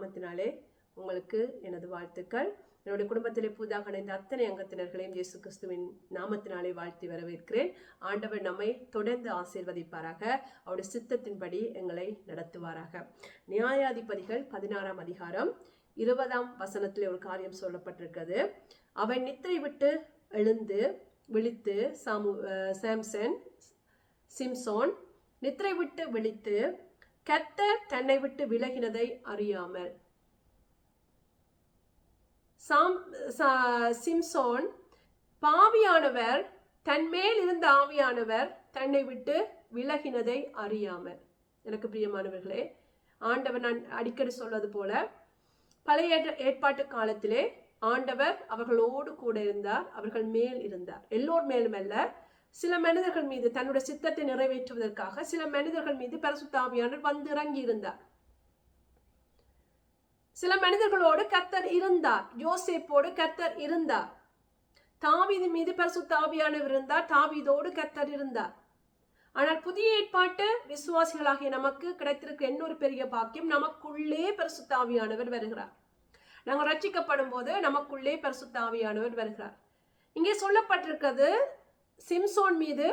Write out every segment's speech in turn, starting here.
நாமத்தினாலே உங்களுக்கு எனது வாழ்த்துக்கள். என்னுடைய குடும்பத்திலே புதிதாக இணைந்த அத்தனை அங்கத்தினர்களையும் இயேசு கிறிஸ்துவின் நாமத்தினாலே வாழ்த்தி வரவேற்கிறேன். ஆண்டவர் நம்மை தொடர்ந்து ஆசீர்வதிப்பாராக. அவருடைய சித்தத்தின்படி எங்களை நடத்துவாராக. நியாயாதிபதிகள் பதினாறாம் அதிகாரம் இருபதாம் வசனத்தில் ஒரு காரியம் சொல்லப்பட்டிருக்கிறது. அவன் நித்திரை விட்டு எழுந்து விழித்து சாமு சாம்சன் சிம்சோன் நித்திரை விட்டு விழித்து கத்தர் தன்னை விட்டு விலகினதை அறியாமல் சாம் சா- சிம்சோன் பாவியானவர் தன் மேல் இருந்த ஆவியானவர் தன்னை விட்டு விலகினதை அறியாமல் எனக்கு பிரியமானவர்களே ஆண்டவர் நான் அடிக்கடி சொல்வது போல பழைய ஏற்ற- ஏற்பாட்டு காலத்திலே ஆண்டவர் அவர்களோடு கூட இருந்தார் அவர்கள் மேல் இருந்தார். எல்லோர் மேலும் அல்ல சில மனிதர்கள் மீது தன்னுடைய சித்தத்தை நிறைவேற்றுவதற்காக சில மனிதர்கள் மீது பரிசுத்தாவியானவர் வந்து இறங்கி இருந்தார் சில மனிதர்களோடு கர்த்தர் இருந்தார். யோசேப்போடு கர்த்தர் இருந்தார். தாவிது மீது பரிசுத்த ஆவியானவர் இருந்தார். தாவிதோடு கர்த்தர் இருந்தார். ஆனால் புதிய ஏற்பாட்டு விசுவாசிகளாகிய நமக்கு கிடைத்திருக்க இன்னொரு பெரிய பாக்கியம் நமக்குள்ளே பரிசுத்தாவியானவர் வருகிறார். நாங்கள் ரட்சிக்கப்படும் போது நமக்குள்ளே பரிசுத்தாவியானவர் வருகிறார். இங்கே சொல்லப்பட்டிருக்கிறது சிம்சோன் மீது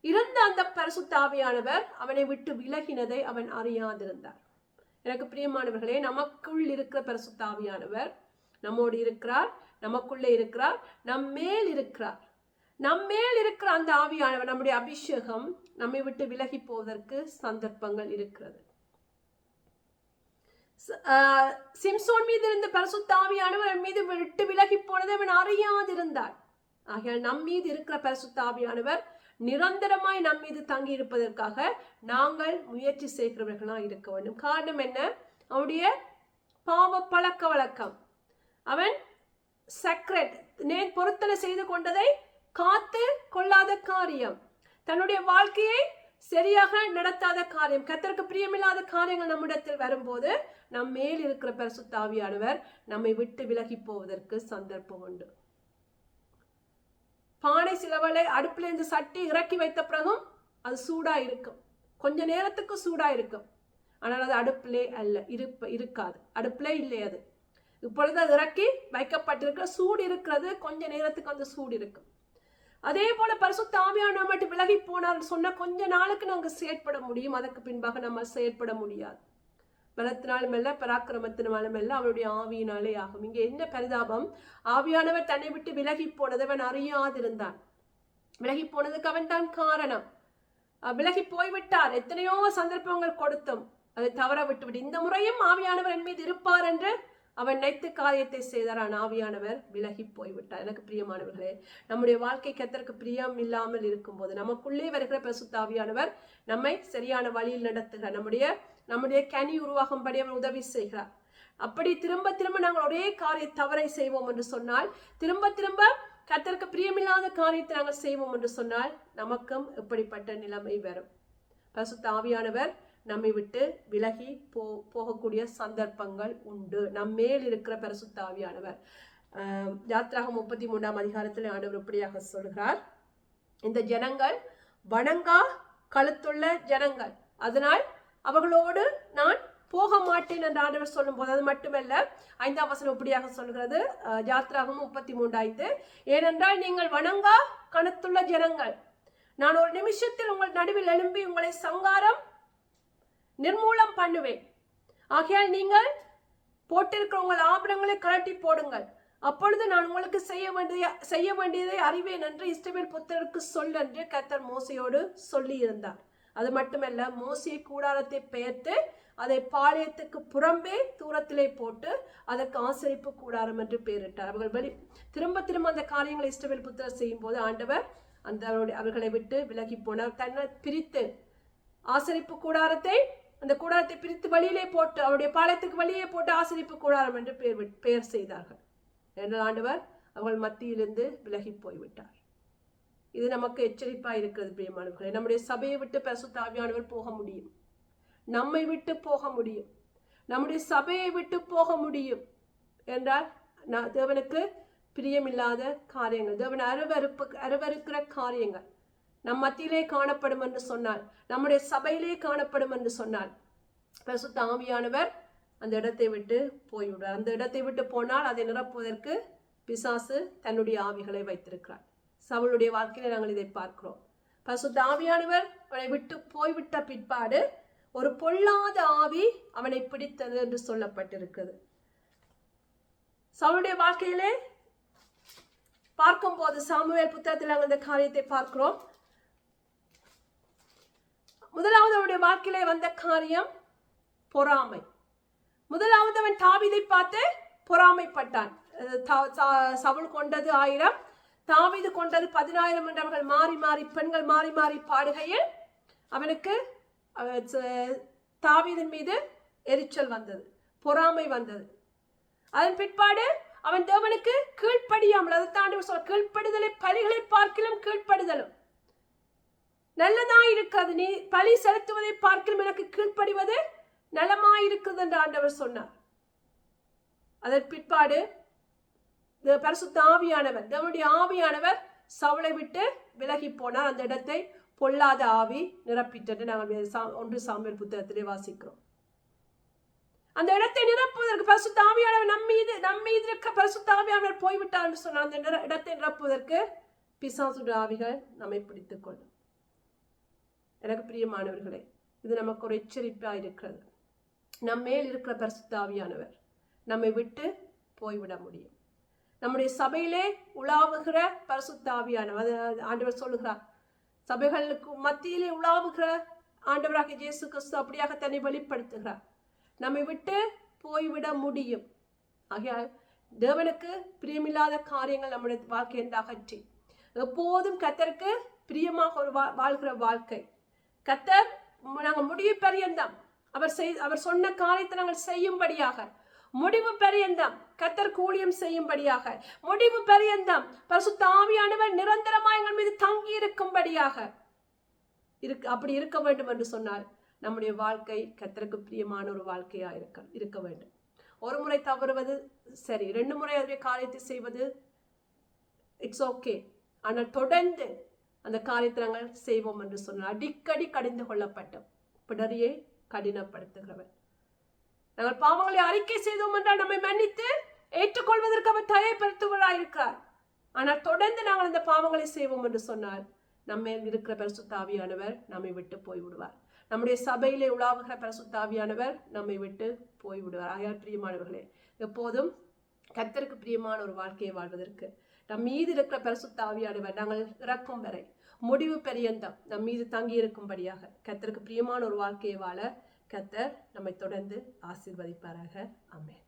இருந்த அந்த பரிசுத்தாவியானவர் அவனை விட்டு விலகினதை அவன் அறியாதிருந்தார். எனக்கு பிரியமானவர்களே நமக்குள் இருக்கிற பரசுத்தாவியானவர் நம்மோடு இருக்கிறார் நமக்குள்ளே இருக்கிறார் நம் மேல் இருக்கிறார். நம் மேல் இருக்கிற அந்த ஆவியானவர் நம்முடைய அபிஷேகம் நம்மை விட்டு விலகி போவதற்கு சந்தர்ப்பங்கள் இருக்கிறது. சிம்சோன் மீது இருந்த பரிசுத்தாவியானவர் மீது விட்டு விலகி போனதை அவன் அறியாதிருந்தார். ஆகையால் நம் மீது இருக்கிற பரிசுத்தாவியானவர் நிரந்தரமாய் நம் மீது தங்கி இருப்பதற்காக நாங்கள் முயற்சி செய்கிறவர்களாக இருக்க வேண்டும். காரணம் என்ன? அவனுடைய பாவ பழக்க வழக்கம். அவன் சக்ரெட் நேர் பொருத்தனை செய்து கொண்டதை காத்து கொள்ளாத காரியம். தன்னுடைய வாழ்க்கையை சரியாக நடத்தாத காரியம். கத்தருக்கு பிரியமில்லாத காரியங்கள் நம்மிடத்தில் வரும்போது நம் மேல் இருக்கிற பரிசுத்தாவியானவர் நம்மை விட்டு விலகி போவதற்கு சந்தர்ப்பம் உண்டு. பானை சிலவளை அடுப்பில் இருந்து சட்டி இறக்கி வைத்த பிறகும் அது சூடாக இருக்கும் கொஞ்ச நேரத்துக்கு சூடாக இருக்கும் ஆனால் அது அடுப்பிலே அல்ல இருப்ப இருக்காது. அடுப்பிலே இல்லை அது. இப்பொழுது அது இறக்கி வைக்கப்பட்டிருக்கிற சூடு இருக்கிறது கொஞ்ச நேரத்துக்கு அந்த சூடு இருக்கும் அதே போல பரிசு தாமியான மட்டும் விலகி போனால் சொன்ன கொஞ்ச நாளுக்கு நாங்கள் செயற்பட முடியும். அதற்கு பின்பாக நம்ம செயற்பட முடியாது. பலத்தினாலும் அல்ல பராக்கிரமத்தினாலும் அல்ல அவருடைய ஆவியினாலே ஆகும். இங்கே என்ன பரிதாபம்? ஆவியானவர் தன்னை விட்டு விலகி போனது அவன் அறியாதிருந்தான். விலகி போனதுக்கு அவன் தான் காரணம் விலகி போய்விட்டார். எத்தனையோ சந்தர்ப்பங்கள் கொடுத்தும் அதை தவற விட்டுவிட்டு இந்த முறையும் ஆவியானவர் என் மீது இருப்பார் என்று அவன் நினைத்து காரியத்தை செய்தாரான். ஆவியானவர் விலகி போய்விட்டார். எனக்கு பிரியமானவர்களே நம்முடைய வாழ்க்கை கத்தருக்கு பிரியம் இல்லாமல் இருக்கும்போது நமக்குள்ளே வருகிற பிரசுத்த ஆவியானவர் நம்மை சரியான வழியில் நடத்துகிறார். நம்முடைய நம்முடைய கனி உருவாகும்படி அவர் உதவி செய்கிறார் அப்படி திரும்ப திரும்ப நாங்கள் ஒரே காரிய தவறை செய்வோம் என்று சொன்னால் திரும்ப திரும்ப கத்தருக்கு பிரியமில்லாத காரியத்தை நாங்கள் செய்வோம் என்று சொன்னால் நமக்கும் இப்படிப்பட்ட நிலைமை வரும். பசு ஆவியானவர் நம்மை விட்டு விலகி போ போகக்கூடிய சந்தர்ப்பங்கள் உண்டு. நம் மேல் இருக்கிற பரிசுத்த ஆவியானவர். ஆஹ் முப்பத்தி மூன்றாம் அதிகாரத்தில் ஆண்டவர் இப்படியாக சொல்கிறார். இந்த ஜனங்கள் வணங்கா கழுத்துள்ள ஜனங்கள். அதனால் அவர்களோடு நான் போக மாட்டேன் என்று ஆண்டவர் சொல்லும்போது அது மட்டுமல்ல ஐந்தாம் வசனம் இப்படியாக சொல்கிறது ஜாத்ராகவும் முப்பத்தி மூன்றாய்ந்து ஏனென்றால் நீங்கள் வணங்கா கணத்துள்ள ஜனங்கள். நான் ஒரு நிமிஷத்தில் உங்கள் நடுவில் எழும்பி உங்களை சங்காரம் நிர்மூலம் பண்ணுவேன். ஆகையால் நீங்கள் போட்டிருக்கிற உங்கள் ஆபரணங்களை கழட்டி போடுங்கள். அப்பொழுது நான் உங்களுக்கு செய்ய வேண்டிய செய்ய வேண்டியதை அறிவேன் என்று இஸ்ரவேல் புத்தருக்கு சொல் என்று கத்தர் மோசையோடு சொல்லியிருந்தார். அது மட்டுமல்ல மோசிய கூடாரத்தை பெயர்த்து அதை பாளையத்துக்கு புறம்பே தூரத்திலே போட்டு அதற்கு ஆசரிப்பு கூடாரம் என்று பெயரிட்டார். அவர்கள் வெளி திரும்ப திரும்ப அந்த காரியங்களை இஷ்டவில் புத்தர் செய்யும் போது ஆண்டவர் அந்த அவருடைய- அவர்களை விட்டு விலகி போனார். தன்னை பிரித்து ஆசரிப்பு கூடாரத்தை அந்த கூடாரத்தை பிரித்து வழியிலே போட்டு அவருடைய பாளையத்துக்கு வழியே போட்டு ஆசரிப்பு கூடாரம் என்று பெயர் பெயர் செய்தார்கள். என்ற ஆண்டவர் அவர்கள் மத்தியிலிருந்து விலகி போய்விட்டார். இது நமக்கு எச்சரிப்பாக இருக்கிறது பிரியமானவர்களே. நம்முடைய சபையை விட்டு பரிசுத்தாவியானவர் போக முடியும். நம்மை விட்டு போக முடியும். நம்முடைய சபையை விட்டு போக முடியும் என்றால் நான் தேவனுக்கு பிரியமில்லாத காரியங்கள் தேவன் அருவறுப்பு அருவறுக்கிற காரியங்கள் நம் மத்தியிலே காணப்படும் என்று சொன்னால் நம்முடைய சபையிலே காணப்படும் என்று சொன்னால் பரிசுத்த ஆவியானவர் அந்த இடத்தை விட்டு போய்விடுவார். அந்த இடத்தை விட்டு போனால் அதை நிரப்புவதற்கு பிசாசு தன்னுடைய ஆவிகளை வைத்திருக்கிறார். சவுளுடைய வாழ்க்கையில நாங்கள் இதை பார்க்கிறோம். பசுத்த ஆவியானவர் அவனை விட்டு போய்விட்ட பிற்பாடு ஒரு பொல்லாத ஆவி அவனை பிடித்தது என்று சொல்லப்பட்டிருக்கிறது. சவுளுடைய வாழ்க்கையிலே பார்க்கும்போது சாமுவேல் புத்தகத்தில் நாங்கள் இந்த காரியத்தை பார்க்கிறோம். முதலாவது அவனுடைய வாழ்க்கையிலே வந்த காரியம் பொறாமை. முதலாவது அவன் தாவிதை பார்த்து பொறாமைப்பட்டான். சவுள் தா- கொண்டது ஆயிரம் தாவிது கொண்டது பதினாயிரம் என்றவர்கள் மாறி மாறி பெண்கள் மாறி மாறி பாடுகையில் அவனுக்கு அஹ், மீது எரிச்சல் வந்தது பொறாமை வந்தது. அதன் பிற்பாடு அவன் தேவனுக்கு கீழ்ப்படியாமல் அதை தாண்டி சொல்ல கீழ்ப்படுதலை பலிகளை பார்க்கிலும் கீழ்ப்படுதலும். நல்லதா இருக்கிறது நீ பலி செலுத்துவதை பார்க்கிலும் எனக்கு கீழ்ப்படிவது நலமாயிருக்குது என்று ஆண்டவர் சொன்னார். அதன் பிற்பாடு பரிசுத்த ஆவியானவர் தேவனுடைய ஆவியானவர் சவுளை விட்டு விலகி போனார் அந்த இடத்தை பொல்லாத ஆவி நிரப்பிட்டது நாங்கள் சா- ஒன்று சாமியல் புத்தகத்திலே வாசிக்கிறோம். அந்த இடத்தை நிரப்புவதற்கு பரிசு தாவியானவர் நம் மீது நம் மீது இருக்க பரிசு தாவியானவர் போய்விட்டார் என்று சொன்னார் அந்த நிர- இடத்தை நிரப்புவதற்கு பிசாசுடைய ஆவிகள் நம்மை பிடித்துக் கொள்ளும். எனக்கு பிரியமானவர்களே இது நமக்கு ஒரு எச்சரிப்பாக இருக்கிறது. நம்ம மேல் இருக்கிற பரிசுத்த தாவியானவர் நம்மை விட்டு போய்விட முடியும். நம்முடைய சபையிலே உலாவுகிற பரிசுத்தாவியானவர் அது ஆண்டவர் சொல்லுகிறார். சபைகளுக்கு மத்தியிலே உலாவுகிற ஆண்டவராக இயேசு கிறிஸ்து அப்படியாக தன்னை வெளிப்படுத்துகிறார். நம்மை விட்டு போய்விட முடியும். ஆகையால் தேவனுக்கு பிரியமில்லாத காரியங்கள் நம்முடைய வாழ்க்கையை அகற்றி எப்போதும் கத்தருக்கு பிரியமாக ஒரு வா- வாழ்கிற வாழ்க்கை. கத்தர் நாங்கள் முடிய பரியந்தம். அவர் செய் அவர் சொன்ன காரியத்தை நாங்கள் செய்யும்படியாக முடிவு பரியந்தம். கத்தர் கூலியம் செய்யும்படியாக. முடிவு பரியந்தம். பரிசுத்தாவியானவர் நிரந்தரமாக எங்கள் மீது தங்கி இருக்கும்படியாக. இருக்கு அப்படி இருக்க வேண்டும் என்று சொன்னால் நம்முடைய வாழ்க்கை கத்தருக்கு பிரியமான ஒரு வாழ்க்கையாக இருக்க இருக்க வேண்டும். ஒரு முறை தவறுவது சரி ரெண்டு முறை அதே காரியத்தை செய்வது இட்ஸ் ஓகே ஆனால் தொடர்ந்து அந்த காரியத்தை நாங்கள் செய்வோம் என்று சொன்னால் அடிக்கடி கடிந்து கொள்ளப்பட்டோம் பிடரியை கடினப்படுத்துகிறவன் நாங்கள் பாவங்களை அறிக்கை செய்தோம் என்றால் நம்மை மன்னித்து ஏற்றுக்கொள்வதற்கு அவர் தயப்படுத்துவராயிருக்கிறார் ஆனால் தொடர்ந்து நாங்கள் அந்த பாவங்களை செய்வோம் என்று சொன்னால் நம்ம இருக்கிற பரிசுத்தாவியானவர் நம்மை விட்டு போய்விடுவார். நம்முடைய சபையிலே உலாவுகிற பரிசுத்தாவியானவர் நம்மை விட்டு போய்விடுவார். ஆயார் பிரியமானவர்களே எப்போதும் கத்தருக்கு பிரியமான ஒரு வாழ்க்கையை வாழ்வதற்கு நம் மீது இருக்கிற பரிசுத்தாவியானவர் நாங்கள் இறக்கும் வரை முடிவு பெரியந்தம் நம் மீது தங்கி இருக்கும்படியாக பிரியமான ஒரு வாழ்க்கையை வாழ கத்தர் நம்மை தொடர்ந்து ஆசிர்வதிப்பாராக. அமேன்